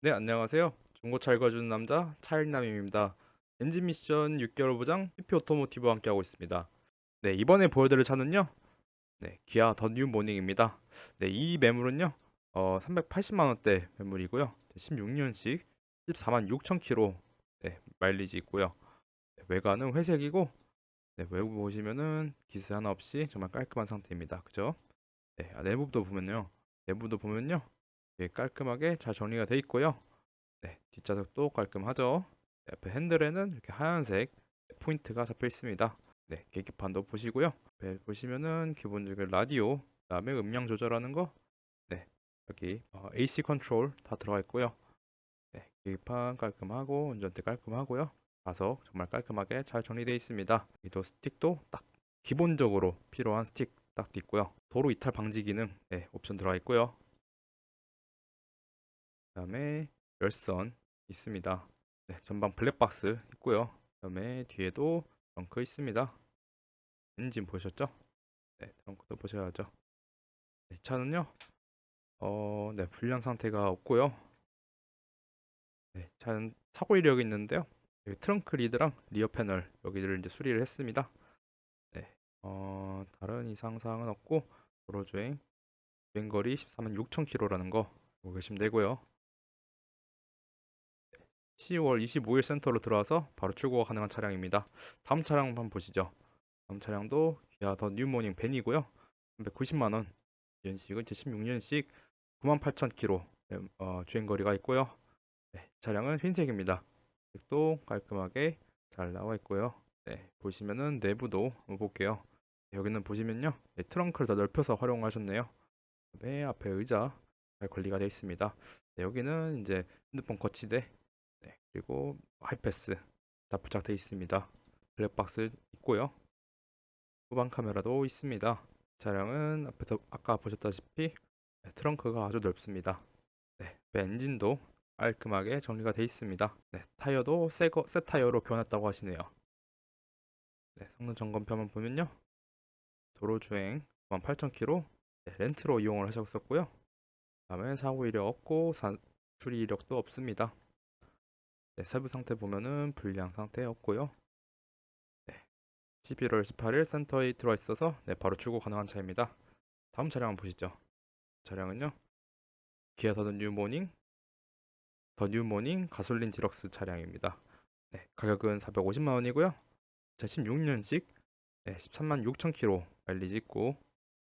네, 안녕하세요. 중고차 읽어주는 남자 차일남입니다. 엔진 미션 6개월 보장 PP 오토모티브와 함께하고 있습니다. 네, 이번에 보여드릴 차는요. 네, 기아 더 뉴 모닝입니다. 네, 이 매물은요. 어, 380만 원대 매물이고요. 16년식 14만 6천 킬로 네, 마일리지 있고요. 네, 외관은 회색이고 네, 외부 보시면은 기스 하나 없이 정말 깔끔한 상태입니다. 그죠? 네, 아, 내부도 보면요. 내부도 보면요. 예, 깔끔하게 잘 정리가 돼 있고요. 네, 뒷좌석도 깔끔하죠. 네, 옆에 핸들에는 이렇게 하얀색 포인트가 잡혀 있습니다. 네, 계기판도 보시고요. 네, 보시면은 기본적인 라디오, 그다음에 음량 조절하는 거, 네, 여기 어, AC 컨트롤 다 들어가 있고요. 네, 계기판 깔끔하고 운전대 깔끔하고요. 좌석 정말 깔끔하게 잘 정리되어 있습니다. 여기도 스틱도 딱 기본적으로 필요한 스틱 딱 있고요. 도로 이탈 방지 기능 네, 옵션 들어가 있고요. 그다음에 열선 있습니다. 네, 전방 블랙박스 있고요. 그다음에 뒤에도 트렁크 있습니다. 엔진 보셨죠? 네, 트렁크도 보셔야죠. 네, 이 차는요. 어, 네, 불량 상태가 없고요. 네, 차는 사고 이력이 있는데요. 트렁크 리드랑 리어 패널 여기를 이제 수리를 했습니다. 네, 어, 다른 이상 사항은 없고 도로 주행 주행거리 14만 6천 킬로라는 거 보고 계시면 되고요. 10월 25일 센터로 들어와서 바로 출고가 가능한 차량입니다. 다음 차량 한번 보시죠. 다음 차량도 기아 더 뉴모닝 벤이고요. 390만 원. 연식은 16년식 98,000km 어, 주행거리가 있고요. 네, 차량은 흰색입니다. 또 깔끔하게 잘 나와 있고요. 네, 보시면은 내부도 한번 볼게요. 네, 여기는 보시면요. 네, 트렁크를 더 넓혀서 활용하셨네요. 네, 앞에 의자 잘 관리가 되어 있습니다. 네, 여기는 이제 핸드폰 거치대 네, 그리고 하이패스 다 부착되어 있습니다. 블랙박스 있고요. 후방 카메라도 있습니다. 차량은 앞에서 아까 보셨다시피 네, 트렁크가 아주 넓습니다. 네, 그 엔진도 깔끔하게 정리가 되어 있습니다. 네, 타이어도 새 거 새 타이어로 교환했다고 하시네요. 네, 성능 점검표 한번 보면요. 도로 주행 18,000km 네, 렌트로 이용을 하셨었고요. 다음에 사고 이력 없고 사, 수리 이력도 없습니다. 네, 세부 상태 보면은 불량 상태 없고요. 네, 11월 18일 센터에 들어와 있어서 네, 바로 출고 가능한 차입니다. 다음 차량 한번 보시죠. 차량은요. 기아 더 뉴모닝 더 뉴모닝 가솔린 디럭스 차량입니다. 네, 가격은 450만 원이고요. 2016년식 네, 13만 6천 킬로 마일리지 있고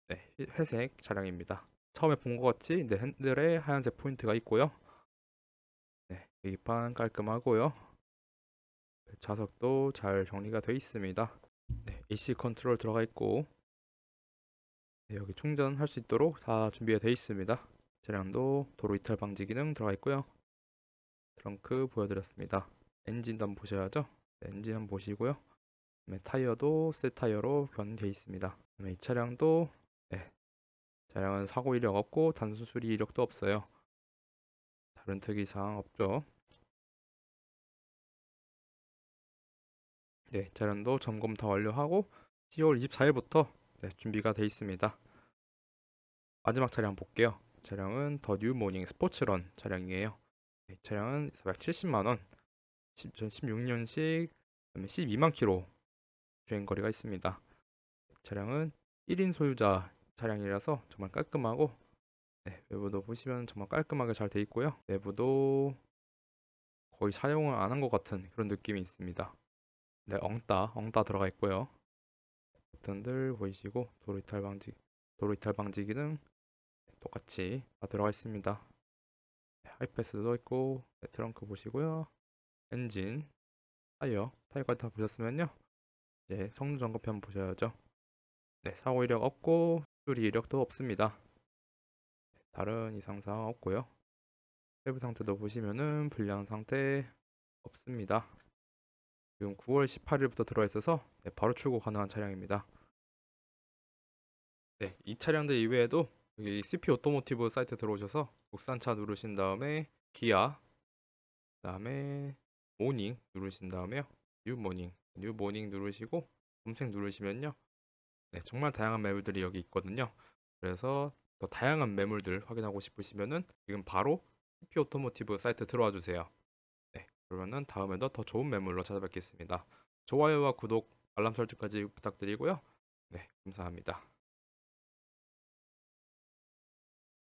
네, 회색 차량입니다. 처음에 본 것 같이 네, 핸들에 하얀색 포인트가 있고요. 네, 계기판 깔끔하고요. 네, 좌석도 잘 정리가 되어 있습니다. 네, AC 컨트롤 들어가 있고 네, 여기 충전할 수 있도록 다 준비가 되어 있습니다. 차량도 도로 이탈 방지 기능 들어가 있고요. 트렁크 보여드렸습니다. 엔진도 한번 보셔야죠. 네, 엔진 한번 보시고요. 그다음에 타이어도 새 타이어로 교환되어 있습니다. 그다음에 이 차량도 네, 차량은 사고 이력 없고 단순 수리 이력도 없어요. 다른 특이 사항 없죠. 네, 차량도 점검 다 완료하고 10월 24일부터 네, 준비가 되어 있습니다. 마지막 차량 볼게요. 차량은 더 뉴 모닝 스포츠런 차량이에요. 네, 차량은 470만 원, 2016년식 12만 킬로 주행 거리가 있습니다. 차량은 1인 소유자 차량이라서 정말 깔끔하고 네, 외부도 보시면 정말 깔끔하게 잘 돼 있고요. 내부도 거의 사용을 안 한 것 같은 그런 느낌이 있습니다. 네, 엉따, 엉따 들어가 있고요. 버튼들 보이시고 도로 이탈 방지, 도로 이탈 방지 기능 똑같이 다 들어가 있습니다. 네, 하이패스도 있고 네, 트렁크 보시고요. 엔진, 타이어, 타이어까지 다 보셨으면요. 이제 성능 점검표 한번 보셔야죠. 네, 사고 이력 없고 수리 이력도 없습니다. 다른 이상 사항 없고요. 세부 상태도 보시면은 불량 상태 없습니다. 지금 9월 18일부터 들어와 있어서 네, 바로 출고 가능한 차량입니다. 네, 이 차량들 이외에도 여기 CP 오토모티브 사이트 들어오셔서 국산차 누르신 다음에 기아, 그다음에 모닝 누르신 다음에요. 뉴 모닝, 뉴 모닝 누르시고 검색 누르시면요. 네, 정말 다양한 매물들이 여기 있거든요. 그래서 더 다양한 매물들 확인하고 싶으시면은 지금 바로 TP 오토모티브 사이트 들어와 주세요. 네, 그러면은 다음에도 더 좋은 매물로 찾아뵙겠습니다. 좋아요와 구독, 알람 설정까지 부탁드리고요. 네, 감사합니다.